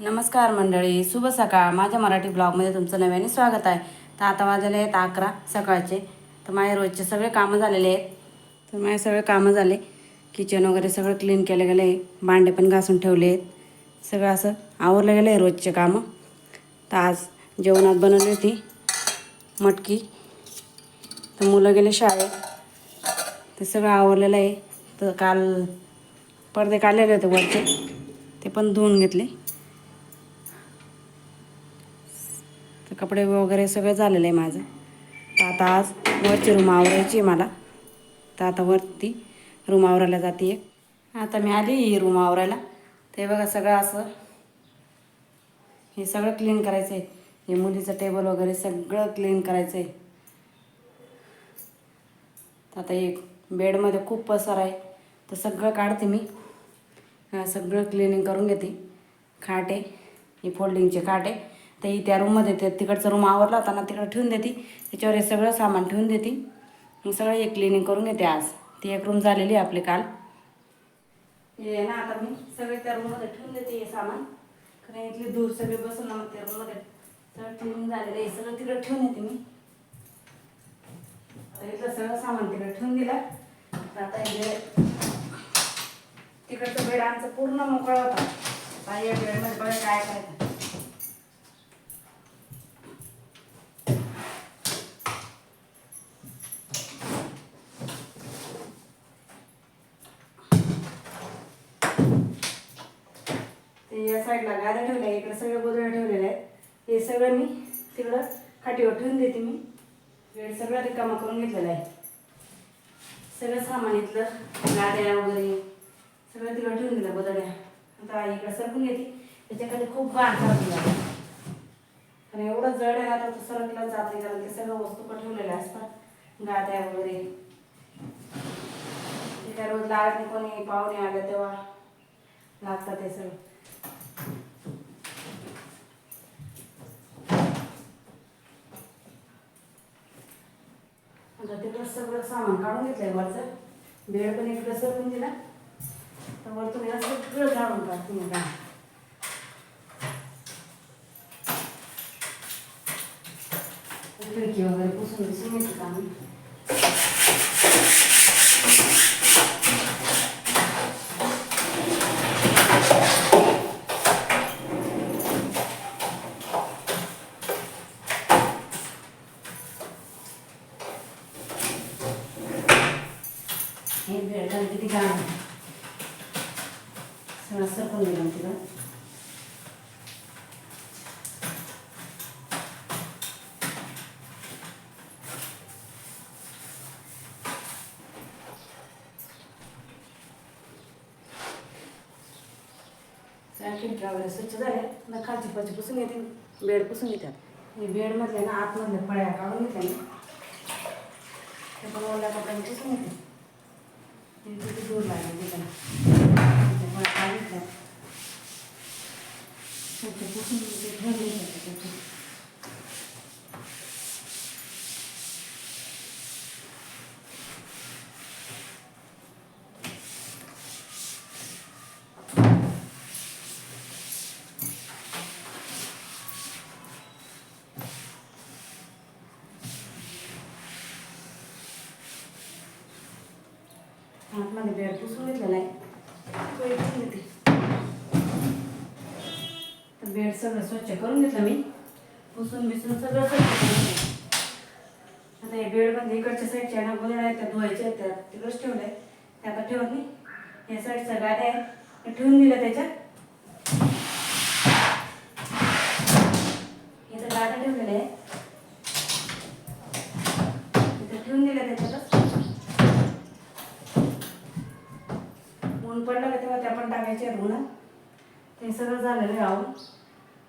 नमस्कार मंडळी शुभ सकाळ. माझ्या मराठी ब्लॉगमध्ये तुमचं नव्याने स्वागत आहे. तर आता वाजले आहेत अकरा सकाळचे. तर माझे रोजचे सगळे कामं झालेले आहेत. तर माझे सगळे कामं झाले. किचन वगैरे सगळं क्लीन केलं गेलं. आहे भांडे पण घासून ठेवले आहेत. सगळं असं आवरलं गेलं आहे रोजचे कामं. तर आज जेवणात बनवली होती मटकी. तर मुलं गेले शाळेत. ते सगळं आवरलेलं आहे. तर काल पडदे काढलेले होते वरचे. ते पण धुवून घेतले. तर कपडे वगैरे सगळं झालेलं आहे माझं. तर आता आज वरची रूम आवरायची आहे मला. तर आता वरती रूम आवरायला जाते आता मी आली ही रूम आवरायला. ते बघा सगळं असं. हे सगळं क्लीन करायचं आहे हे मुलीचं टेबल वगैरे सगळं क्लीन करायचं आहे तर आता एक बेडमध्ये खूप पसार आहे. तर सगळं काढते मी. सगळं क्लिनिंग करून घेते. खाट आहे ही फोल्डिंगचे खाट. ते त्या रूममध्ये ते तिकडचा रूम आवरला होता ना तिकडं ठेवून देते. त्याच्यावर हे सगळं सामान ठेवून देते. मग सगळं एक क्लिनिंग करून घेते आज. ती एक रूम झालेली आहे आपली काल. हे ना आता मी सगळे त्या रूममध्ये ठेवून देते हे सामान. कारण इथली दूर सगळे बसून ना मग त्या रूममध्ये सगळं ठेवून झालेलं आहे. हे सगळं तिकडं ठेवून येते मी. इथलं सगळं सामान तिकडे ठेवून दिलं. आता हे तिकडचं बेड आमचं पूर्ण मोकळा होता. आता या बेडमध्ये बरं काय करायचं. या साईडला गाद्या ठेवल्या इकडे सगळ्या गोदड्या ठेवलेल्या आहेत. हे सगळं मी तिकडं खाटीवर ठेवून देते मी. वेळ सगळं रिकामा करून घेतलेला आहे. सगळं सामान इथलं गाड्या वगैरे सगळं तिकडं ठेवून दिलं गोदड्या आता इकडं सरकून घेते. त्याच्याकडे खूप बाण सरकून कारण एवढं जड आहे आता तर तो सरकला जाते कारण ते सगळं वस्तू पण ठेवलेल्या असतात. गाद्या वगैरे. ते काय रोज लागत नाही कोणी पाहुणे आले तेव्हा. लागतात ते सगळं आता तिकडं सगळं सामान काढून घेतलंय वरचं. बेड पण इकडं सरकून दिला तर वरतून याला सगळं झाडून काढते तुम्ही काय खिडकी वगैरे पुसून दिसून येते का मी हे बेड झालं किती गाण आहे. सगळं सरकून दिलं तिकडं खिडक्या वगैरे स्वच्छ झाल्या ना खालची पची पुसून घेते बेड पुसून घेतात हे बेडमधले ना आतमधल्या पळ्या काढून घेते मी ते पण ओल्या कपड्याने पुसून घेते दूर लागेल तिथं त्या पळ्या काढल्या स्वच्छ आतमध्ये बेड पुसून घेतलेला आहे सगळं स्वच्छ करून घेतलं मी. पुसून बिसून सगळं स्वच्छ करून आता हे बेडमध्ये इकडच्या साईडच्या ना गोदड्या आहेत त्या धुवायच्या आहेत त्या तिकडंच ठेवल्या आहेत. त्या आता ठेवत नाही. या साईडचा गाद्या आहे ठेवून दिलं त्याच्यात. ठेवलेल्या आहे. इथं ऊन पडलं का तेव्हा त्या पण टाकायच्या आहेत ते सगळं झालेलं आहे आवरून.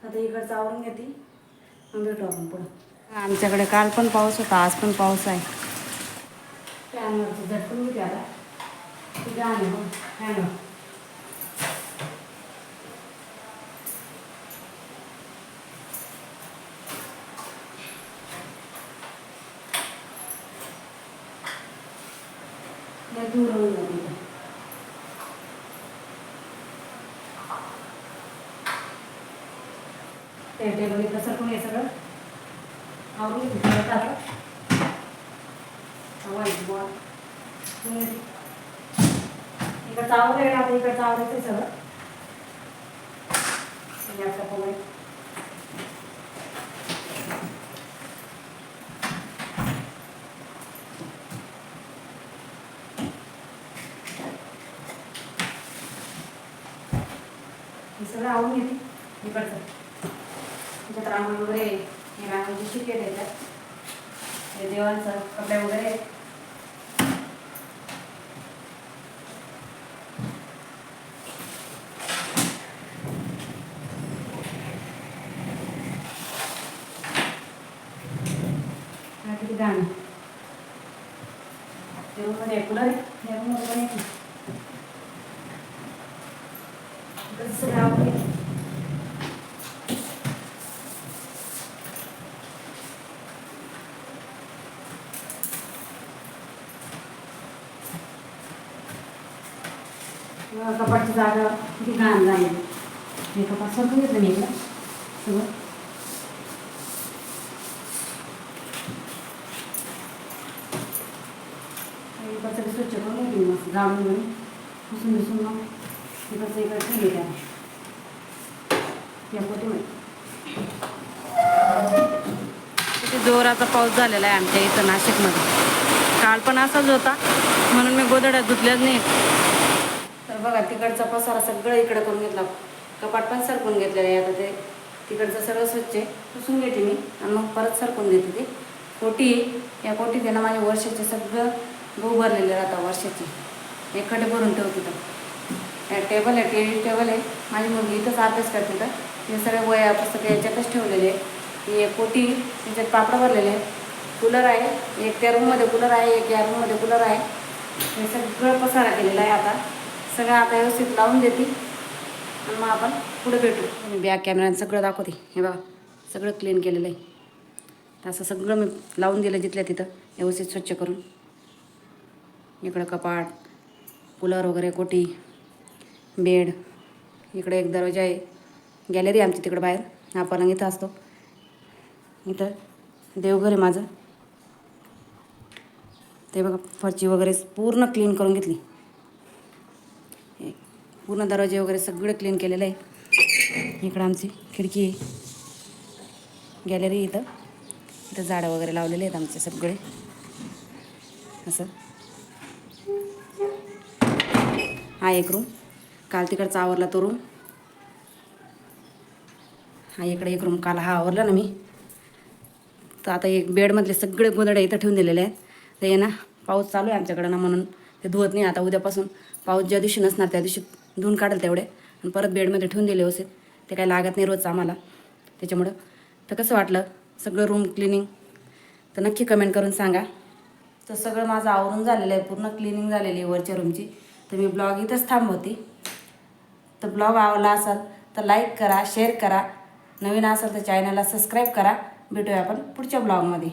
आता इकडचं आवरून घेते. मग भेटू आपण पुढं. आमच्याकडे काल पण पाऊस होता आज पण पाऊस आहे. फॅनवरचं झटकून घेते आता. ते आणि फॅनवर. दूर होऊन जाते. इथं. ते टेबल इथं सरकून हे सगळं आवरून घेतलं परत आता वाईट बुवा. तुम्ही इकडचं आवरलं आता इकडचं आवरायचं सगळं याचा वगैरे हे सगळं आवडून घेते इकडचं रांगोळी वगैरे हे रांगोळीचे शिके देतात हे देवांचं कपडे वगैरे? हा, गाणं? ते रूममध्ये कूलर आहे या रूममध्ये पण कपाटची जागा किती घाण झाली हे कपाट सरकून घेतलं मी इकडं सगळं. हे इकडचं बी स्वच्छ करून घेतली मी मस्त. जाळून घेऊन. पुसून बिसून मग इकडचं इकडं ठेवले त्या पोटीमध्ये जोराचा पाऊस झालेला आहे आमच्या इथं नाशिकमध्ये. काल पण असाच होता. म्हणून मी गोदड्यात धुतल्याच नाही तर बघा तिकडचा पसारा सगळं इकडं करून घेतला. कपाट पण सरकून घेतलेलं आहे. आता ते तिकडचं सगळं स्वच्छ आहे. पुसून घेते मी आणि मग परत सरकून देते ते. कोटी या कोटीत आहे ना माझ्या वर्षाचे सगळं गहू भरलेले राहतात वर्षाचे. एक खड्डे भरून ठेवते तर. या टेबल आहे टी टेबल आहे. माझी मुलगी इथंच अभ्यास करते तर. हे सगळे वया पुस्तकं याच्यातच ठेवलेले आहे ही एक कोटी त्याच्यात पापडं भरलेले आहे कूलर आहे. एक त्या रूममध्ये कूलर आहे एक या रूममध्ये कूलर आहे. हे सगळं पसारा केलेला आहे आता. सगळं आता व्यवस्थित लावून देते. आणि मग आपण पुढे भेटू. मी बॅक कॅमेऱ्यानं सगळं दाखवते. हे बघा सगळं क्लीन केलेलं आहे. तर असं सगळं मी लावून दिलं जिथल्या तिथं व्यवस्थित स्वच्छ करून. इकडं कपाट कूलर वगैरे कोटी बेड इकडे एक दरवाजा आहे. गॅलरी आमची तिकडं बाहेर. हा पलंग इथं असतो. इथं देवघर आहे माझं. ते बघा फरची वगैरे पूर्ण क्लीन करून घेतली. पूर्ण दरवाजे वगैरे सगळं क्लीन केलेलं आहे. इकडं आमची खिडकी आहे. गॅलरी इथं. इथं झाडं वगैरे लावलेले आहेत आमचे सगळे. असं. हा एक रूम काल तिकडचा आवरला तो रूम हा इकडे एक रूम काल हा आवरला ना मी. तर आता एक बेडमधले सगळे गोदड्या इथं ठेवून दिलेले आहेत. तर ये ना पाऊस चालू आहे आमच्याकडं ना म्हणून. ते धुवत नाही आता उद्यापासून. पाऊस ज्या दिवशी नसणार त्या दिवशी धुवून काढेल तेवढे. आणि परत बेडमध्ये ठेवून दिले व्यवस्थित. ते काही लागत नाही रोज आम्हाला. त्याच्यामुळं. तर कसं वाटलं? सगळं रूम क्लिनिंग तर नक्की कमेंट करून सांगा. तर सगळं माझं आवरून झालेलं आहे. पूर्ण क्लिनिंग झालेली आहे वरच्या रूमची तर मी ब्लॉग इथंच थांबवते. तर ब्लॉग आवडला असाल तर लाईक करा शेअर करा. नवीन असाल तर चॅनलला सबस्क्राईब करा. भेटूया आपण पुढच्या ब्लॉगमध्ये